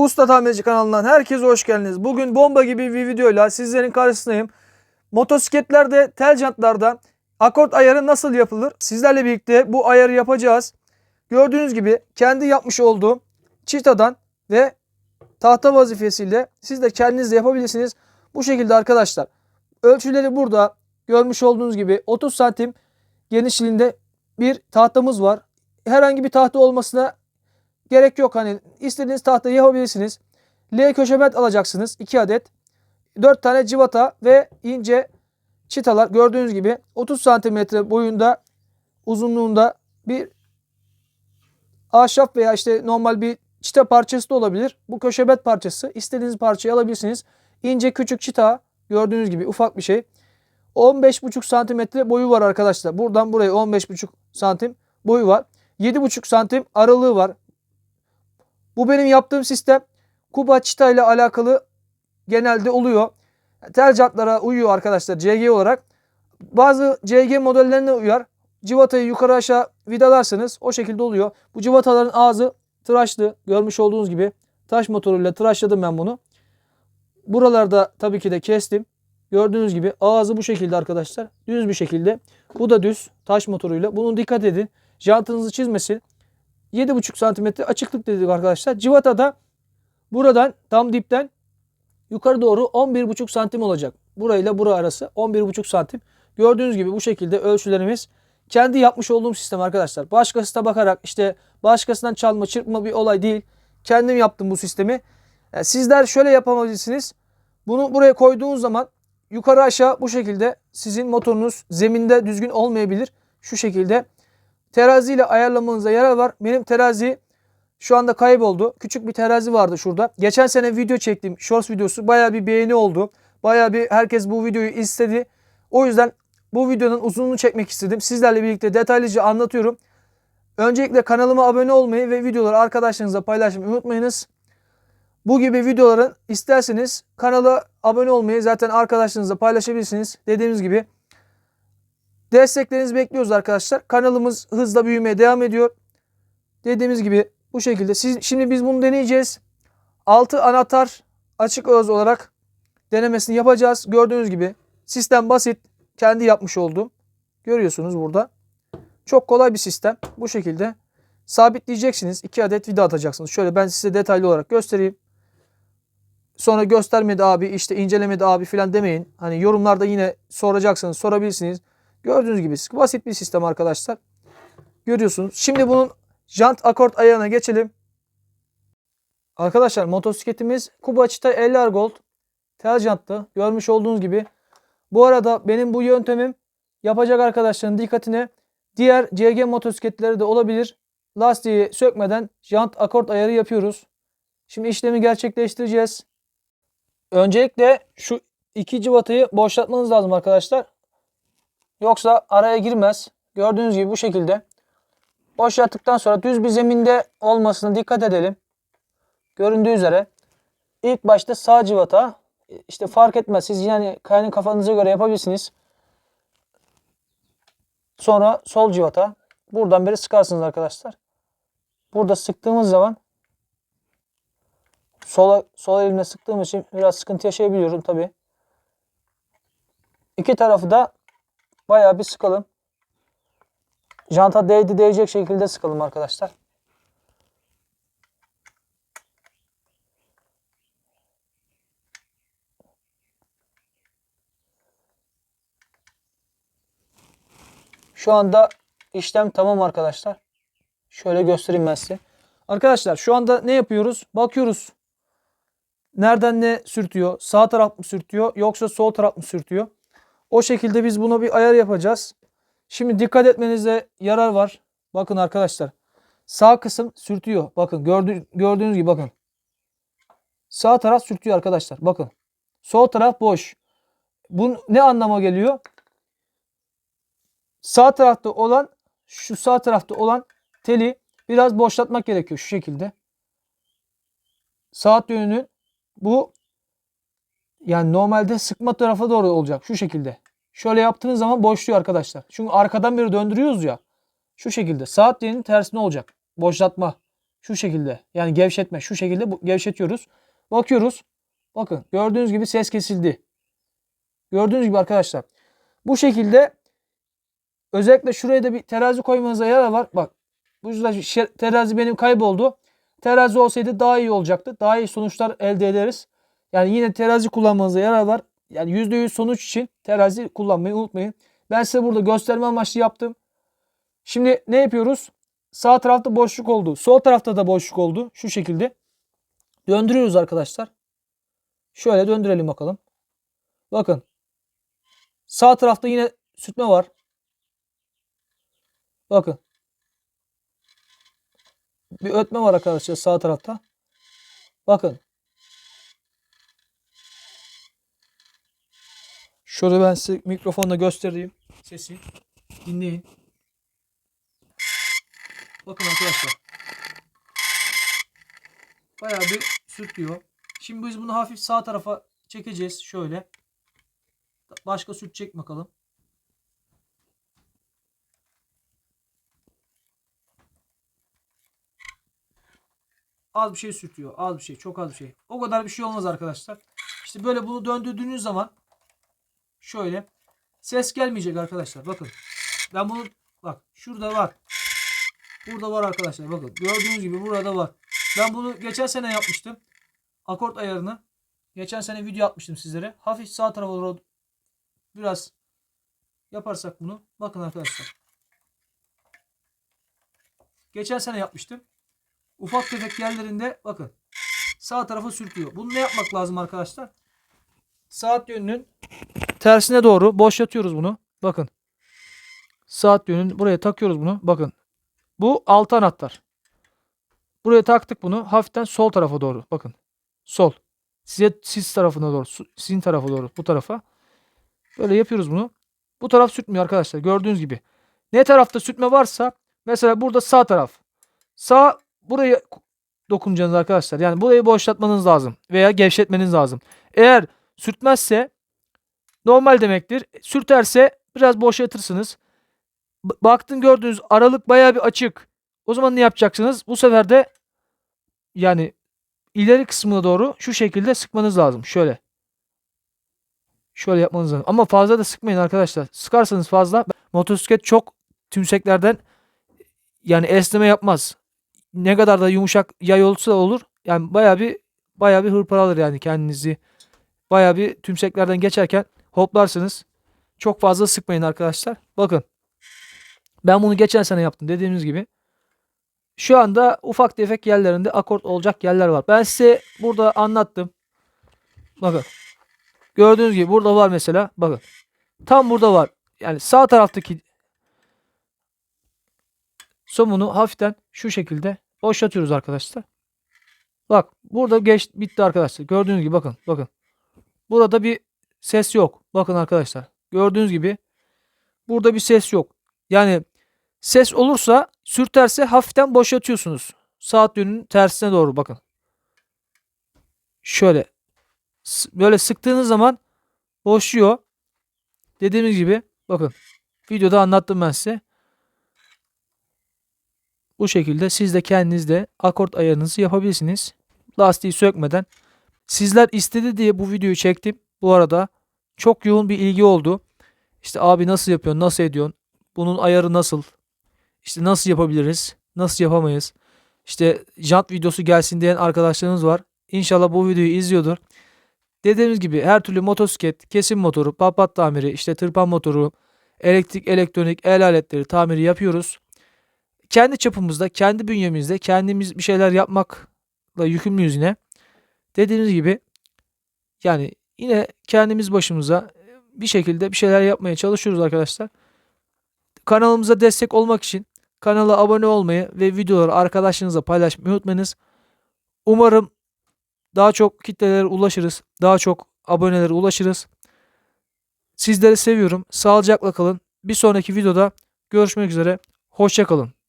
Usta Tamirci kanalından herkese hoş geldiniz. Bugün bomba gibi bir videoyla sizlerin karşısındayım. Motosikletlerde, tel jantlarda akort ayarı nasıl yapılır? Sizlerle birlikte bu ayarı yapacağız. Gördüğünüz gibi kendi yapmış olduğum çitadan ve tahta vazifesiyle siz de kendiniz de yapabilirsiniz. Bu şekilde arkadaşlar. Ölçüleri burada görmüş olduğunuz gibi 30 santim genişliğinde bir tahtamız var. Herhangi bir tahta olmasına gerek yok. Hani istediğiniz tahtayı yapabilirsiniz. L köşebent alacaksınız. 2 adet. 4 tane civata ve ince çitalar gördüğünüz gibi 30 santimetre boyunda uzunluğunda bir ahşap veya işte normal bir çita parçası da olabilir. Bu köşebet parçası. istediğiniz parçayı alabilirsiniz. İnce küçük çita gördüğünüz gibi ufak bir şey. 15,5 santimetre boyu var arkadaşlar. Buradan buraya 15,5 santim boyu var. 7,5 santim aralığı var. Bu benim yaptığım sistem Kuba çita ile alakalı genelde oluyor. Tel jantlara uyuyor arkadaşlar CG olarak. Bazı CG modellerine uyar. Civatayı yukarı aşağı vidalarsanız o şekilde oluyor. Bu civataların ağzı tıraşlı. Görmüş olduğunuz gibi taş motoruyla tıraşladım ben bunu. Buralarda tabii ki de kestim. Gördüğünüz gibi ağzı bu şekilde arkadaşlar. Düz bir şekilde. Bu da düz taş motoruyla. Bunu dikkat edin. Jantınızı çizmesin. 7,5 santimetre açıklık dedik arkadaşlar. Civata da buradan tam dipten yukarı doğru 11,5 santim olacak. Burayla bura arası 11,5 santim. Gördüğünüz gibi bu şekilde ölçülerimiz kendi yapmış olduğum sistem arkadaşlar. Başkasına bakarak işte başkasından çalma çırpma bir olay değil. Kendim yaptım bu sistemi. Yani sizler şöyle yapabilirsiniz. Bunu buraya koyduğunuz zaman yukarı aşağı bu şekilde sizin motorunuz zeminde düzgün olmayabilir. Şu şekilde terazi ile ayarlamanıza yarar var. Benim terazi şu anda kayboldu. Küçük bir terazi vardı şurada. Geçen sene video çektim. Shorts videosu. Baya bir beğeni oldu. Baya bir herkes bu videoyu istedi. O yüzden bu videonun uzunluğunu çekmek istedim. Sizlerle birlikte detaylıca anlatıyorum. Öncelikle kanalıma abone olmayı ve videoları arkadaşlarınızla paylaşmayı unutmayınız. Bu gibi videoların isterseniz kanala abone olmayı zaten arkadaşlarınızla paylaşabilirsiniz. Dediğimiz gibi desteklerinizi bekliyoruz arkadaşlar. Kanalımız hızla büyümeye devam ediyor. Dediğimiz gibi bu şekilde. Siz, şimdi biz bunu deneyeceğiz. 6 anahtar açık öz olarak denemesini yapacağız. Gördüğünüz gibi sistem basit. Kendi yapmış olduğum. Görüyorsunuz burada. Çok kolay bir sistem. Bu şekilde sabitleyeceksiniz. 2 adet vida atacaksınız. Şöyle ben size detaylı olarak göstereyim. Sonra göstermedi abi işte incelemedi abi filan demeyin. Hani yorumlarda yine soracaksınız sorabilirsiniz. Gördüğünüz gibi basit bir sistem arkadaşlar. Görüyorsunuz. Şimdi bunun jant akort ayarına geçelim. Arkadaşlar motosikletimiz Kuba Çita 50 Gold tel janttı. Görmüş olduğunuz gibi. Bu arada benim bu yöntemim yapacak arkadaşların dikkatine diğer CG motosikletleri de olabilir. Lastiği sökmeden jant akort ayarı yapıyoruz. Şimdi işlemi gerçekleştireceğiz. Öncelikle şu iki civatayı boşaltmanız lazım arkadaşlar. Yoksa araya girmez. Gördüğünüz gibi bu şekilde. Boşalttıktan sonra düz bir zeminde olmasına dikkat edelim. Göründüğü üzere ilk başta sağ civata işte fark etmez. Siz yani kendi kafanıza göre yapabilirsiniz. Sonra sol civata. Buradan beri sıkarsınız arkadaşlar. Burada sıktığımız zaman sola, sol elimle sıktığım için biraz sıkıntı yaşayabiliyorum tabi. İki tarafı da bayağı bir sıkalım. Janta değdi değecek şekilde sıkalım arkadaşlar. Şu anda işlem tamam arkadaşlar. Şöyle göstereyim ben size. Arkadaşlar şu anda ne yapıyoruz? Bakıyoruz. Nereden ne sürtüyor? Sağ taraf mı sürtüyor yoksa sol taraf mı sürtüyor? O şekilde biz buna bir ayar yapacağız. Şimdi dikkat etmenize yarar var. Bakın arkadaşlar. Sağ kısım sürtüyor. Bakın gördüğünüz, gördüğünüz gibi bakın. Sağ taraf sürtüyor arkadaşlar. Bakın. Sol taraf boş. Bu ne anlama geliyor? Sağ tarafta olan şu sağ tarafta olan teli biraz boşaltmak gerekiyor şu şekilde. Saat yönünün bu yani normalde sıkma tarafa doğru olacak şu şekilde. Şöyle yaptığınız zaman boşluyor arkadaşlar. Çünkü arkadan beri döndürüyoruz ya. Şu şekilde. Saat yönünün tersine olacak. Boşlatma. Şu şekilde. Yani gevşetme. Şu şekilde gevşetiyoruz. Bakıyoruz. Bakın gördüğünüz gibi ses kesildi. Gördüğünüz gibi arkadaşlar. Bu şekilde özellikle şuraya da bir terazi koymanıza yarar var. Bak bu yüzden terazi benim kayboldu. Terazi olsaydı daha iyi olacaktı. Daha iyi sonuçlar elde ederiz. Yani yine terazi kullanmanıza yarar var. Yani %100 sonuç için terazi kullanmayı unutmayın. Ben size burada gösterme amaçlı yaptım. Şimdi ne yapıyoruz? Sağ tarafta boşluk oldu. Sol tarafta da boşluk oldu. Şu şekilde. Döndürüyoruz arkadaşlar. Şöyle döndürelim bakalım. Bakın. Sağ tarafta yine sürtme var. Bakın. Bir ötme var arkadaşlar sağ tarafta. Bakın. Şöyle ben size mikrofonla göstereyim. Sesi. Dinleyin. Bakın arkadaşlar. Bayağı bir sürtüyor. Şimdi biz bunu hafif sağ tarafa çekeceğiz. Şöyle. Başka sürtecek bakalım. Az bir şey sürtüyor. Az bir şey. Çok az bir şey. O kadar bir şey olmaz arkadaşlar. İşte böyle bunu döndürdüğünüz zaman şöyle ses gelmeyecek arkadaşlar. Bakın. Ben bunu bak şurada var. Burada var arkadaşlar. Bakın. Gördüğünüz gibi burada var. Ben bunu geçen sene yapmıştım. Akort ayarını. Geçen sene video atmıştım sizlere. Hafif sağ tarafa doğru biraz yaparsak bunu. Bakın arkadaşlar. Geçen sene yapmıştım. Ufak tefek yerlerinde bakın. Sağ tarafa sürtüyor. Bunu ne yapmak lazım arkadaşlar? Saat yönünün tersine doğru boşaltıyoruz bunu. Bakın. Saat yönünün buraya takıyoruz bunu. Bakın. Bu altı anahtar. Buraya taktık bunu. Hafiften sol tarafa doğru. Bakın. Sol. Size siz tarafına doğru. Sizin tarafa doğru. Bu tarafa. Böyle yapıyoruz bunu. Bu taraf sürtmüyor arkadaşlar. Gördüğünüz gibi. Ne tarafta sürtme varsa mesela burada sağ taraf. Sağ buraya dokunacaksınız arkadaşlar. Yani burayı boşaltmanız lazım. Veya gevşetmeniz lazım. Eğer sürtmezse normal demektir. Sürterse biraz boşaltırsınız. Baktın gördüğünüz aralık bayağı bir açık. O zaman ne yapacaksınız? Bu sefer de yani ileri kısmına doğru şu şekilde sıkmanız lazım. Şöyle. Şöyle yapmanız lazım. Ama fazla da sıkmayın arkadaşlar. Sıkarsanız fazla motosiklet çok tümseklerden yani esneme yapmaz. Ne kadar da yumuşak yay olsa olur. Yani bayağı bir bayağı bir hırpalaır yani kendinizi. Bayağı bir tümseklerden geçerken hoplarsınız. Çok fazla sıkmayın arkadaşlar. Bakın. Ben bunu geçen sene yaptım dediğimiz gibi. Şu anda ufak tefek yerlerinde akort olacak yerler var. Ben size burada anlattım. Bakın. Gördüğünüz gibi burada var mesela. Bakın. Tam burada var. Yani sağ taraftaki somunu hafiften şu şekilde boşaltıyoruz arkadaşlar. Bak burada geç bitti arkadaşlar. Gördüğünüz gibi bakın bakın. Burada bir ses yok. Bakın arkadaşlar. Gördüğünüz gibi burada bir ses yok. Yani ses olursa sürterse hafiften boşaltıyorsunuz. Saat yönünün tersine doğru bakın. Şöyle böyle sıktığınız zaman boşuyor. Dediğimiz gibi bakın videoda anlattım ben size. Bu şekilde siz de kendiniz de akort ayarınızı yapabilirsiniz. Lastiği sökmeden. Sizler istedi diye bu videoyu çektim. Bu arada çok yoğun bir ilgi oldu. İşte abi nasıl yapıyorsun, nasıl ediyorsun? Bunun ayarı nasıl? İşte nasıl yapabiliriz? Nasıl yapamayız? İşte jant videosu gelsin diyen arkadaşlarımız var. İnşallah bu videoyu izliyordur. Dediğimiz gibi her türlü motosiklet, kesim motoru, papat tamiri, işte tırpan motoru, elektrik, elektronik, el aletleri tamiri yapıyoruz kendi çapımızda, kendi bünyemizde kendimiz bir şeyler yapmakla yükümlüyüz yine. Dediğimiz gibi yani yine kendimiz başımıza bir şekilde bir şeyler yapmaya çalışıyoruz arkadaşlar. Kanalımıza destek olmak için kanala abone olmayı ve videoları arkadaşlarınızla paylaşmayı unutmayınız. Umarım daha çok kitlelere ulaşırız. Daha çok abonelere ulaşırız. Sizleri seviyorum. Sağlıcakla kalın. Bir sonraki videoda görüşmek üzere. Hoşçakalın.